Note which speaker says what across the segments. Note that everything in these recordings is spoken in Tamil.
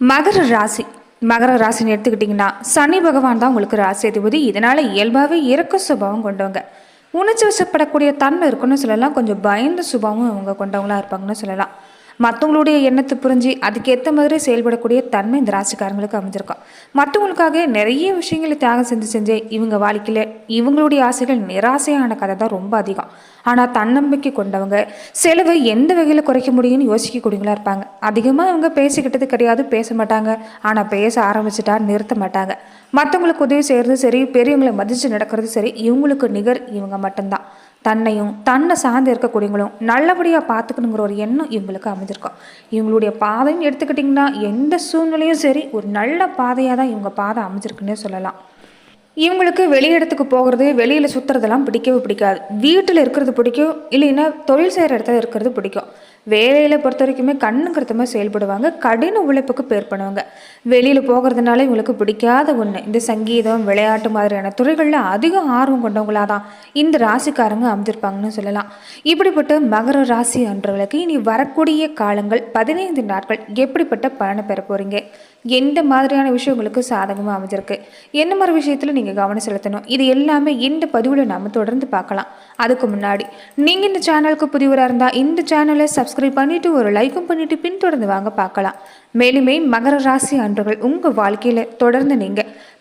Speaker 1: மகர ராசி மகர ராசின்னு எடுத்துக்கிட்டிங்கன்னா சனி பகவான் தான் உங்களுக்கு ராசி அதிபதி. இதனால் இயல்பாகவே இறக்க சுபாவம் கொண்டவங்க. உணர்ச்சி வசப்படக்கூடிய தன்மை இருக்குன்னு சொல்லலாம். கொஞ்சம் பயந்த சுபாவம் அவங்க கொண்டவங்களா இருப்பாங்கன்னு சொல்லலாம். மற்றவங்களுடைய எண்ணத்தை புரிஞ்சு அதுக்கேற்ற மாதிரி செயல்படக்கூடிய தன்மை இந்த ராசிக்காரங்களுக்கு அமைஞ்சிருக்கும். மற்றவங்களுக்காக நிறைய விஷயங்களை தியாகம் செஞ்சு செஞ்சு இவங்க வாழ்க்கையில் இவங்களுடைய ஆசைகள் நிராசையான கதை தான் ரொம்ப அதிகம். ஆனால் தன்னம்பிக்கை கொண்டவங்க செலவை எந்த வகையில் குறைக்க முடியும்னு யோசிக்கக்கூடியவங்களா இருப்பாங்க. அதிகமாக அவங்க பேசிக்கிட்டது கிடையாது பேச மாட்டாங்க. ஆனால் பேச ஆரம்பிச்சிட்டா நிறுத்த மாட்டாங்க. மற்றவங்களுக்கு உதவி செய்கிறது சரி பெரியவங்களை மதித்து நடக்கிறது சரி இவங்களுக்கு நிகர் இவங்க மட்டும்தான். தன்னையும் தன்னை சார்ந்து இருக்கக்கூடியவங்களும் நல்லபடியாக பார்த்துக்கணுங்கிற ஒரு எண்ணம் இவங்களுக்கு அமைஞ்சிருக்கும். இவங்களுடைய பாதைன்னு எடுத்துக்கிட்டிங்கன்னா எந்த சூழ்நிலையும் சரி ஒரு நல்ல பாதையாக தான் இவங்க பாதை அமைஞ்சிருக்குன்னே சொல்லலாம். இவங்களுக்கு வெளியிடத்துக்கு போகிறது வெளியில் சுற்றுறதெல்லாம் பிடிக்கவே பிடிக்காது. வீட்டில் இருக்கிறது பிடிக்கும் இல்லைன்னா தொழில் செய்கிற இடத்துல இருக்கிறது பிடிக்கும். வேலையில் பொறுத்த வரைக்குமே கண்ணுங்கிறதமாக செயல்படுவாங்க. கடின உழைப்புக்கு பேர் பண்ணுவாங்க. வெளியில் போகிறதுனால இவங்களுக்கு பிடிக்காத ஒன்று இந்த சங்கீதம் விளையாட்டு மாதிரியான துறைகளில் அதிக ஆர்வம் கொண்டவங்களாக தான் இந்த ராசிக்காரங்க அமைஞ்சிருப்பாங்கன்னு சொல்லலாம். இப்படிப்பட்ட மகர ராசி அன்றவர்களுக்கு இனி வரக்கூடிய காலங்கள் பதினைந்து நாட்கள் எப்படிப்பட்ட பலனை பெற போகிறீங்க எந்த மாதிரியான விஷயம் உங்களுக்கு சாதகமாக அமைஞ்சிருக்கு? என்ன மாதிரி விஷயத்தில் நீங்கள் கவனம் செலுத்தணும்? இது எல்லாமே இந்த பதிவில் நாம் தொடர்ந்து பார்க்கலாம். அதுக்கு முன்னாடி நீங்கள் இந்த சேனலுக்கு புதியவராக இருந்தால் இந்த சேனலை சப்ஸ்கிரைப் பண்ணிவிட்டு ஒரு லைக்கும் பண்ணிவிட்டு பின்தொடர்ந்து வாங்க பார்க்கலாம். மேலுமே மகர ராசி அன்றுகள் உங்கள் வாழ்க்கையில் தொடர்ந்து நீங்கள்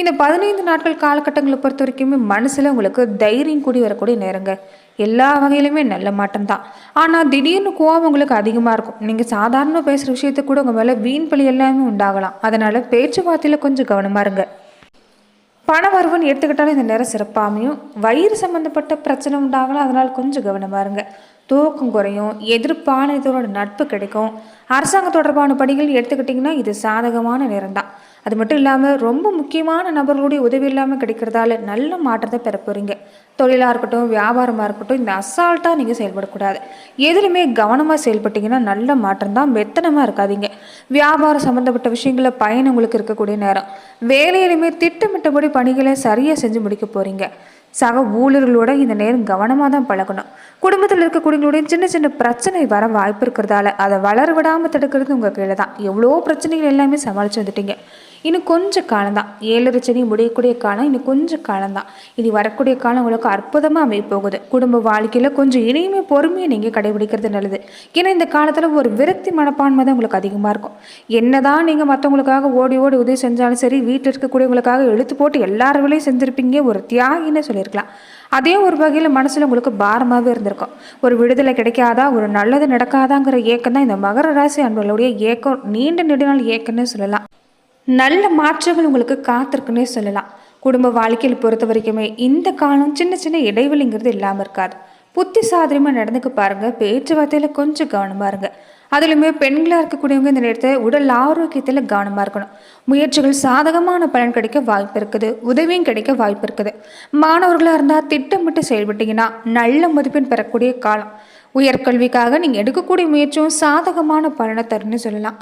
Speaker 1: இந்த பதினைந்து நாட்கள் காலகட்டங்களை பொறுத்த வரைக்குமே மனசில் உங்களுக்கு தைரியம் கூடி வரக்கூடிய நேரங்க. எல்லா வகையிலுமே நல்ல மாற்றம் தான் ஆனால் திடீர்னு கோவம் உங்களுக்கு அதிகமாக இருக்கும். நீங்கள் சாதாரண பேசுகிற விஷயத்த கூட உங்கள் மேலே வீண் பழி எல்லாமே உண்டாகலாம். அதனால் பேச்சுவார்த்தையில் கொஞ்சம் கவனமாக இருங்க. பண வரவுன்னு எடுத்துக்கிட்டாலும் இந்த நேரம் சிறப்பாமையும் வயிறு சம்மந்தப்பட்ட பிரச்சனை உண்டாகலாம். அதனால் கொஞ்சம் கவனமாக இருங்க. தூக்கம் குறையும் எதிர்ப்பான இதோட நட்பு கிடைக்கும். அரசாங்க தொடர்பான பணிகள் எடுத்துக்கிட்டிங்கன்னா இது சாதகமான நேரம் தான் அது மட்டும் இல்லாமல் ரொம்ப முக்கியமான நபர்களுடைய உதவி இல்லாமல் கிடைக்கிறதால நல்ல மாற்றத்தை பெற போகிறீங்க தொழிலாக இருக்கட்டும் வியாபாரமாக இருக்கட்டும் இந்த அசால்ட்டாக நீங்கள் செயல்படக்கூடாது. எதுலையுமே கவனமாக செயல்பட்டீங்கன்னா நல்ல மாற்றம் தான் மெத்தனமாக இருக்காதீங்க. வியாபாரம் சம்மந்தப்பட்ட விஷயங்களில் பயன் உங்களுக்கு இருக்கக்கூடிய நேரம். வேலையிலுமே திட்டமிட்டபடி பணிகளை சரியாக செஞ்சு முடிக்க போகிறீங்க சக ஊழியர்களோட இந்த நேரம் கவனமாக தான் பழகணும். குடும்பத்தில் இருக்கக்கூடியவங்களுடைய சின்ன சின்ன பிரச்சனை வர வாய்ப்பு இருக்கிறதால அதை வளர விடாமல் தடுக்கிறது உங்கள் கையில் தான். எவ்வளோ பிரச்சனைகள் எல்லாமே சமாளித்து வந்துட்டீங்க. இன்னும் கொஞ்சம் காலம்தான். ஏழரை சனி முடியக்கூடிய காலம் இன்னும் கொஞ்சம் காலம்தான். இனி வரக்கூடிய காலம் உங்களுக்கு அற்புதமாக அமைப்போகுது குடும்ப வாழ்க்கையில் கொஞ்சம் இனிமே பொறுமையை நீங்கள் கடைபிடிக்கிறது நல்லது. ஏன்னா இந்த காலத்தில் ஒரு விரக்தி மனப்பான்மை தான் உங்களுக்கு அதிகமாக இருக்கும். என்னதான் நீங்கள் மற்றவங்களுக்காக ஓடி ஓடி உதவி செஞ்சாலும் சரி வீட்டில் இருக்கக்கூடியவங்களுக்காக எழுத்து போட்டு எல்லார் வேலையும் செஞ்சுருப்பீங்க. ஒரு தியாகின்னு சொல்லியிருக்கலாம். அதே ஒரு வகையில் மனசில் உங்களுக்கு பாரமாகவே இருந்திருக்கும். ஒரு விடுதலை கிடைக்காதா ஒரு நல்லது நடக்காதாங்கிற ஏக்கம் தான் இந்த மகர ராசி அன்பர்களுடைய ஏக்கம். நீண்ட நெடுநாள் ஏக்கம்னு சொல்லலாம். நல்ல மாற்றங்கள் உங்களுக்கு காத்திருக்குன்னே சொல்லலாம். குடும்ப வாழ்க்கையில் பொறுத்த வரைக்குமே இந்த காலம் சின்ன சின்ன இடைவெளிங்கிறது இல்லாமல் இருக்காது. புத்தி சாதனமாக நடந்துக்க பாருங்கள் பேச்சுவார்த்தையில் கொஞ்சம் கவனமாக இருங்க. அதுலேயுமே பெண்களாக இருக்கக்கூடியவங்க இந்த நேரத்தை உடல் ஆரோக்கியத்தில் கவனமாக இருக்கணும். முயற்சிகள் சாதகமான பலன் கிடைக்க வாய்ப்பு இருக்குது உதவியும் கிடைக்க வாய்ப்பு இருக்குது. மாணவர்களாக இருந்தால் திட்டமிட்டு செயல்பட்டீங்கன்னா நல்ல மதிப்பெண் பெறக்கூடிய காலம். உயர்கல்விக்காக நீங்கள் எடுக்கக்கூடிய முயற்சியும் சாதகமான பலனை தருன்னு சொல்லலாம்.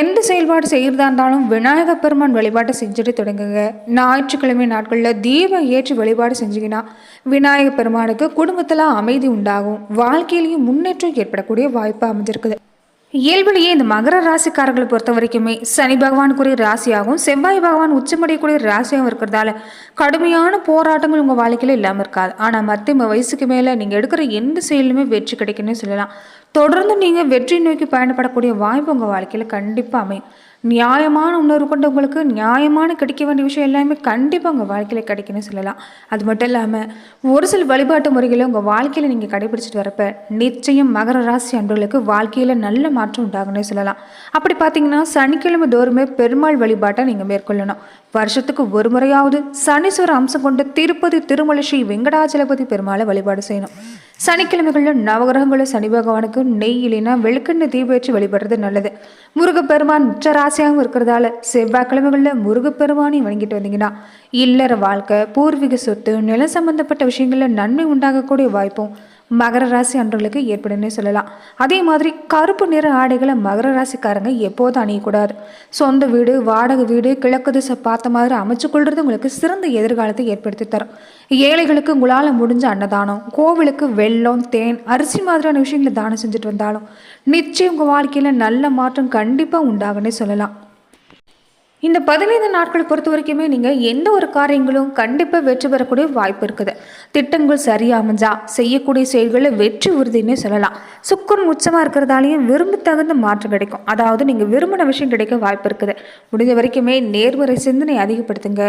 Speaker 1: எந்த செயல்பாடு செய்கிறதா இருந்தாலும் விநாயக பெருமான் வழிபாட்டை செஞ்சுட்டு தொடங்குங்க. ஞாயிற்றுக்கிழமை நாட்களில் தீபம் ஏற்றி வழிபாடு செஞ்சீங்கன்னா விநாயக பெருமானுக்கு குடும்பத்தில் அமைதி உண்டாகும். வாழ்க்கையிலையும் முன்னேற்றம் ஏற்படக்கூடிய வாய்ப்பு அமைஞ்சிருக்குது. இயல்பிலேயே இந்த மகர ராசிக்காரர்களை பொறுத்த வரைக்குமே சனி பகவானுக்குரிய ராசியாகவும் செவ்வாய் பகவான் உச்சமடையக்கூடிய ராசியாகவும் இருக்கிறதால கடுமையான போராட்டங்கள் உங்கள் வாழ்க்கையில் இல்லாமல் இருக்காது. ஆனால் மத்திய வயசுக்கு மேலே நீங்கள் எடுக்கிற எந்த செயலுமே வெற்றி கிடைக்குன்னு சொல்லலாம். தொடர்ந்து நீங்கள் வெற்றி நோக்கி பயணப்படக்கூடிய வாய்ப்பு உங்கள் வாழ்க்கையில் கண்டிப்பாக அமையும். நியாயமான உணர்வு கொண்டவங்களுக்கு நியாயமான கிடைக்க வேண்டிய விஷயம் எல்லாமே கண்டிப்பாக உங்கள் வாழ்க்கையில் கிடைக்குன்னு சொல்லலாம். அது மட்டும் இல்லாமல் ஒரு சில வழிபாட்டு முறைகளை உங்கள் வாழ்க்கையில் நீங்கள் கடைபிடிச்சிட்டு வரப்ப நிச்சயம் மகர ராசி அன்பர்களுக்கு வாழ்க்கையில் நல்ல மாற்றம் உண்டாகுன்னு சொல்லலாம். அப்படி பார்த்தீங்கன்னா சனிக்கிழமை தோறுமே பெருமாள் வழிபாட்டை நீங்கள் மேற்கொள்ளணும். வருஷத்துக்கு ஒரு முறையாவது சனீஸ்வர அம்சம் கொண்ட திருப்பதி திருமலை ஸ்ரீ வெங்கடாச்சலபதி பெருமாளை வழிபாடு செய்யணும். சனிக்கிழமைகளில் நவகிரகங்களும் சனி பகவானுக்கு நெய் இல்லைன்னா வெளுக்கெண்ணெய் தீபேற்றி வழிபடுறது நல்லது. முருகப்பெருமான் உச்ச ராசியாகவும் இருக்கிறதால செவ்வாய்க்கிழமைகளில் முருகப்பெருமானையும் வணங்கிட்டு வந்தீங்கன்னா இல்லற வாழ்க்கை பூர்வீக சொத்து நிலம் சம்பந்தப்பட்ட விஷயங்களில் நன்மை உண்டாகக்கூடிய வாய்ப்பும் மகர ராசி அன்றர்களுக்கு ஏற்படும்னே சொல்லலாம். அதே மாதிரி கருப்பு நிற ஆடைகளை மகர ராசிக்காரங்க எப்போதும் அணியக்கூடாது. சொந்த வீடு வாடகை வீடு கிழக்கு திசை பார்த்த மாதிரி அமைச்சு கொள்வது உங்களுக்கு சிறந்த எதிர்காலத்தை ஏற்படுத்தி தரும். ஏழைகளுக்கு உங்களால் முடிஞ்ச அன்னதானம் கோவிலுக்கு வெள்ளம் தேன் அரிசி மாதிரியான விஷயங்களை தானம் செஞ்சுட்டு வந்தாலும் நிச்சயம் உங்கள் வாழ்க்கையில் நல்ல மாற்றம் கண்டிப்பாக உண்டாகுன்னே சொல்லலாம். இந்த பதினைந்து நாட்களை பொறுத்த வரைக்குமே நீங்கள் எந்த ஒரு காரியங்களும் கண்டிப்பாக வெற்றி பெறக்கூடிய வாய்ப்பு இருக்குது. திட்டங்கள் சரியாக அமைஞ்சா செய்யக்கூடிய செயல்களில் வெற்றி உறுதினே சொல்லலாம். சுக்கரன் உச்சமாக இருக்கிறதாலையும் விரும்ப தகுந்த மாற்றம் கிடைக்கும். அதாவது நீங்கள் விரும்பின விஷயம் கிடைக்க வாய்ப்பு இருக்குது. முடிஞ்ச வரைக்குமே நேர்மறை சிந்தனை அதிகப்படுத்துங்க.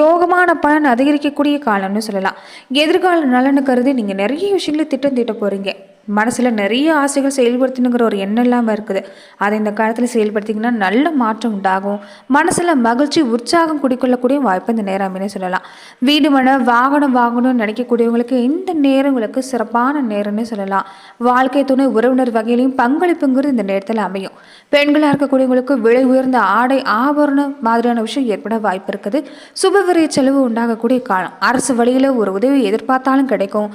Speaker 1: யோகமான பலன் அதிகரிக்கக்கூடிய காலம்னு சொல்லலாம். எதிர்கால நலனு கருதி நீங்கள் நிறைய விஷயங்களை திட்டம் தீட்ட போகிறீங்க மனசில் நிறைய ஆசைகள் செயல்படுத்தணுங்கிற ஒரு எண்ணம் இல்லாமல் இருக்குது. அதை இந்த காலத்தில் செயல்படுத்திங்கன்னா நல்ல மாற்றம் உண்டாகும். மனசில் மகிழ்ச்சி உற்சாகம் குடிக்கொள்ளக்கூடிய வாய்ப்பு இந்த நேரம் அமைனே சொல்லலாம். வீடு மன வாகனம் வாங்கணும்னு நினைக்கக்கூடியவங்களுக்கு இந்த நேரங்களுக்கு சிறப்பான நேரம்னு சொல்லலாம். வாழ்க்கை துணை உறவினர் வகையிலையும் பங்களிப்புங்கிறது இந்த நேரத்தில் அமையும். பெண்களாக இருக்கக்கூடியவங்களுக்கு விலை உயர்ந்த ஆடை ஆபரணம் மாதிரியான விஷயம் ஏற்பட வாய்ப்பு இருக்குது. சுபவிரிய செலவு உண்டாகக்கூடிய காலம். அரசு வழியில் ஒரு உதவி எதிர்பார்த்தாலும் கிடைக்கும்.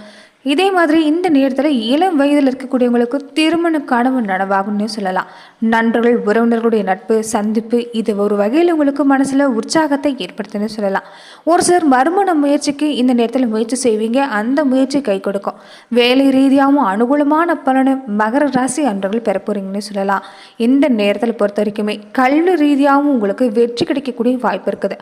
Speaker 1: இதே மாதிரி இந்த நேரத்தில் இளம் வயதில் இருக்கக்கூடியவங்களுக்கு திருமண கனவு நனவாகும்னு சொல்லலாம். நண்பர்கள் உறவினர்களுடைய நட்பு சந்திப்பு இது ஒரு வகையில் உங்களுக்கு மனசில் உற்சாகத்தை ஏற்படுத்துன்னு சொல்லலாம். ஒரு சிலர் மறுமண முயற்சிக்கு இந்த நேரத்தில் முயற்சி செய்வீங்க அந்த முயற்சி கை கொடுக்கும். வேலை ரீதியாகவும் அனுகூலமான பலனை மகர ராசி அன்றர்கள் பெற போறீங்கன்னு சொல்லலாம். இந்த நேரத்தில் பொறுத்த வரைக்குமே கல்வி ரீதியாகவும் உங்களுக்கு வெற்றி கிடைக்கக்கூடிய வாய்ப்பு இருக்குது.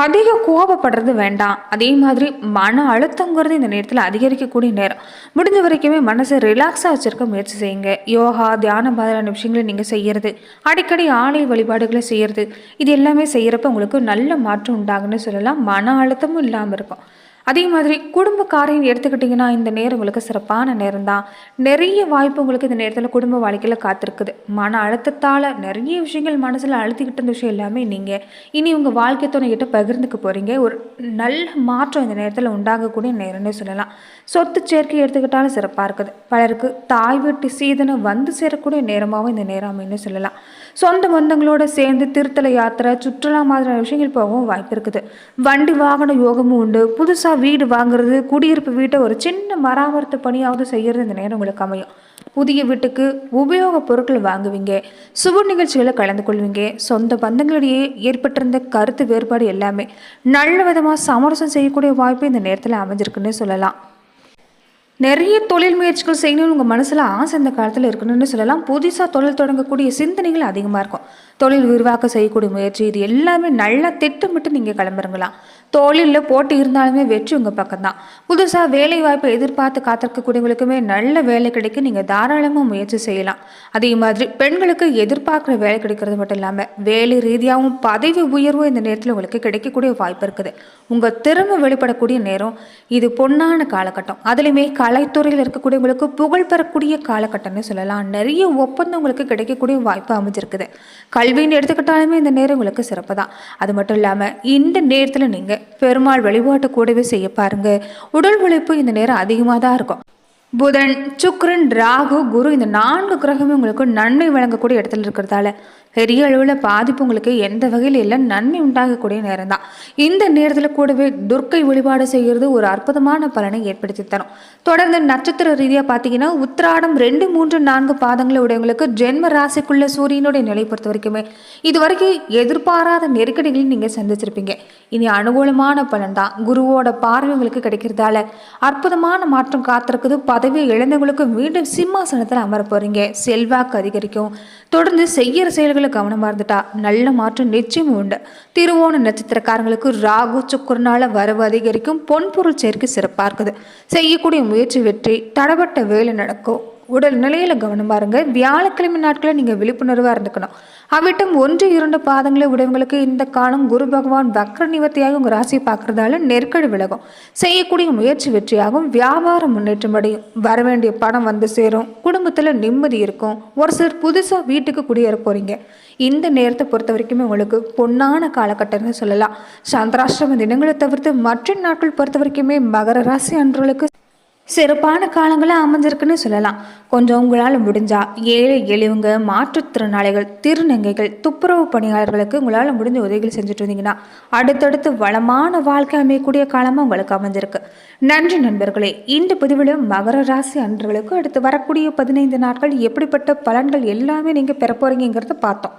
Speaker 1: அதிக கோபப்படுறது வேண்டாம். அதே மாதிரி மன அழுத்தங்கிறது இந்த நேரத்தில் அதிகரிக்கக்கூடிய நேரம். முடிஞ்ச வரைக்குமே மனசை ரிலாக்ஸாக வச்சுருக்க முயற்சி செய்யுங்க. யோகா தியானம் மாதிரியான விஷயங்களை நீங்கள் செய்கிறது அடிக்கடி ஆலய வழிபாடுகளை செய்கிறது இது எல்லாமே செய்கிறப்ப உங்களுக்கு நல்ல மாற்றம் உண்டாகுன்னு சொல்லலாம். மன அழுத்தமும் இல்லாமல் இருக்கும். அதே மாதிரி குடும்ப காரியம் எடுத்துக்கிட்டிங்கன்னா இந்த நேரம் உங்களுக்கு சிறப்பான நேரம் தான் நிறைய வாய்ப்பு உங்களுக்கு இந்த நேரத்தில் குடும்ப வாழ்க்கையில் காத்திருக்குது. மன அழுத்தத்தால் நிறைய விஷயங்கள் மனசில் அழுத்திக்கிட்டு இருந்த விஷயம் எல்லாமே நீங்கள் இனி உங்கள் வாழ்க்கை துணைகிட்ட பகிர்ந்துக்க போகிறீங்க ஒரு நல்ல மாற்றம் இந்த நேரத்தில் உண்டாகக்கூடிய நேரம்னு சொல்லலாம். சொத்து சேர்க்கை எடுத்துக்கிட்டாலும் சிறப்பாக இருக்குது. பலருக்கு தாய் வீட்டு சீதனை வந்து சேரக்கூடிய நேரமாகவும் இந்த நேரம் அப்படின்னு சொல்லலாம். சொந்த பந்தங்களோட சேர்ந்து திருத்தல யாத்திரை சுற்றுலா மாதிரியான விஷயங்கள் போகவும் வாய்ப்பு இருக்குது. வண்டி வாகன யோகமும் உண்டு. புதுசாக வீடு வாங்குறது குடியிருப்பு வீட்டை ஒரு சின்ன மராமரத்து பணியாவது செய்கிறது இந்த நேரம் உங்களுக்கு அமையும். புதிய வீட்டுக்கு உபயோகப் பொருட்கள் வாங்குவீங்க. சுப நிகழ்ச்சிகளை கலந்து கொள்வீங்க. சொந்த பந்தங்களிடையே ஏற்பட்டிருந்த கருத்து வேறுபாடு எல்லாமே நல்ல விதமாக சமரசம் செய்யக்கூடிய வாய்ப்பு இந்த நேரத்தில் அமைஞ்சிருக்குன்னு சொல்லலாம். நிறைய தொழில் முயற்சிகள் செய்யணும்னு உங்கள் மனசில் ஆசை இந்த காலத்தில் இருக்கணும்னு சொல்லலாம். புதுசாக தொழில் தொடங்கக்கூடிய சிந்தனைகள் அதிகமாக இருக்கும். தொழில் விரிவாக்கம் செய்யக்கூடிய முயற்சி இது எல்லாமே நல்லா திட்டமிட்டு நீங்கள் கிளம்புறங்களாம் தொழிலில் போட்டி இருந்தாலுமே வெற்றி உங்கள் பக்கம்தான். புதுசாக வேலை வாய்ப்பை எதிர்பார்த்து காத்திருக்கக்கூடியவங்களுக்குமே நல்ல வேலை கிடைக்க நீங்கள் தாராளமாக முயற்சி செய்யலாம். அதே மாதிரி பெண்களுக்கு எதிர்பார்க்குற வேலை கிடைக்கிறது மட்டும் இல்லாமல் வேலை ரீதியாகவும் பதவி உயர்வும் இந்த நேரத்தில் உங்களுக்கு கிடைக்கக்கூடிய வாய்ப்பு இருக்குது. உங்கள் திறமை வெளிப்படக்கூடிய நேரம் இது பொன்னான காலகட்டம். அதுலேயுமே கலைத்துறையில் இருக்கக்கூடியவங்களுக்கு புகழ் பெறக்கூடிய காலகட்டம்னு சொல்லலாம். நிறைய ஒப்பந்தம் உங்களுக்கு கிடைக்கக்கூடிய வாய்ப்பு அமைஞ்சிருக்குது. கல்வின்னு எடுத்துக்கிட்டாலுமே இந்த நேரம் உங்களுக்கு சிறப்பு தான் அது மட்டும் இல்லாமல் இந்த நேரத்தில் நீங்கள் பெருமாள் வழிபாட்டு கூடவே செய்ய பாருங்க. உடல் உழைப்பு இந்த நேரம் அதிகமாக தான் இருக்கும். புதன் சுக்ரன் ராகு குரு இந்த நான்கு கிரகமும் உங்களுக்கு நன்மை வழங்கக்கூடிய இடத்துல இருக்கிறதால பெரிய அளவில் பாதிப்பு உங்களுக்கு எந்த வகையில் இல்லை நன்மை உண்டாகக்கூடிய நேரம் தான் இந்த நேரத்தில் கூடவே துர்க்கை வழிபாடு செய்கிறது ஒரு அற்புதமான பலனை ஏற்படுத்தி தரும். தொடர்ந்து நட்சத்திர ரீதியாக பார்த்தீங்கன்னா உத்திராடம் ரெண்டு மூன்று நான்கு பாதங்களை உடையவங்களுக்கு ஜென்ம ராசிக்குள்ள சூரியனுடைய நிலை பொறுத்த வரைக்குமே இது வரைக்கும் எதிர்பாராத நெருக்கடிகளையும் நீங்கள் சந்திச்சிருப்பீங்க. இனி அனுகூலமான பலன் தான் குருவோட பார்வை உங்களுக்கு கிடைக்கிறதால அற்புதமான மாற்றம் காத்திருக்குது. பதவியை இழந்தவங்களுக்கு மீண்டும் சிம்மாசனத்தில் அமர போறீங்க. செல்வாக்கு அதிகரிக்கும். தொடர்ந்து செய்யற செயல்கள் கவனமாக இருந்துட்டா நல்ல மாற்றம் நிச்சயம் உண்டு. திருவோண நட்சத்திரக்காரங்களுக்கு ராகு சுக்குரனால வரவு அதிகரிக்கும் பொன்பொருள் சேர்க்கை சிறப்பாக இருக்குது. செய்யக்கூடிய முயற்சி வெற்றி தடப்பட்ட வேலை நடக்கும். உடல் நிலையில் கவனமாக இருங்க வியாழக்கிழமை நாட்களில் நீங்கள் விழிப்புணர்வாக இருந்துக்கணும். அவ்விட்டம் ஒன்று இரண்டு பாதங்களை உடையவங்களுக்கு இந்த காலம் குரு பகவான் வக்ர நிவர்த்தியாக உங்கள் ராசியை பார்க்குறதால நெருக்கடி விலகும். செய்யக்கூடிய முயற்சி வெற்றியாகும். வியாபாரம் முன்னேற்றம் அடையும். வர வேண்டிய பணம் வந்து சேரும். குடும்பத்தில் நிம்மதி இருக்கும். ஒரு சிலர் புதுசாக வீட்டுக்கு குடியேற போகிறீங்க இந்த நேரத்தை பொறுத்த வரைக்குமே உங்களுக்கு பொன்னான காலகட்டம்னு சொல்லலாம். சந்திராஷ்டிரம தினங்களை தவிர்த்து மற்ற நாட்கள் பொறுத்த வரைக்குமே மகர ராசி அன்றர்களுக்கு சிறப்பான காலங்களாக அமைஞ்சிருக்குன்னு சொல்லலாம். கொஞ்சம் உங்களால் முடிஞ்சால் ஏழை எளியவங்க மாற்றுத்திறனாளிகள் திருநங்கைகள் துப்புரவு பணியாளர்களுக்கு உங்களால் முடிஞ்ச உதவிகள் செஞ்சுட்டு இருந்தீங்கன்னா அடுத்தடுத்து வளமான வாழ்க்கை அமையக்கூடிய காலமாக உங்களுக்கு அமைஞ்சிருக்கு நன்றி நண்பர்களே. இந்த பதிவில் மகர ராசி அன்றர்களுக்கு அடுத்து வரக்கூடிய பதினைந்து நாட்கள் எப்படிப்பட்ட பலன்கள் எல்லாமே நீங்கள் பெற போகிறீங்கிறத பார்த்தோம்.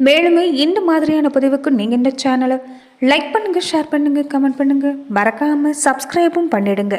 Speaker 1: மேலுமே இந்த மாதிரியான பதிவுக்கு நீங்கள் இந்த சேனலை லைக் பண்ணுங்கள் ஷேர் பண்ணுங்கள் கமெண்ட் பண்ணுங்கள் மறக்காமல் சப்ஸ்கிரைபும் பண்ணிடுங்க.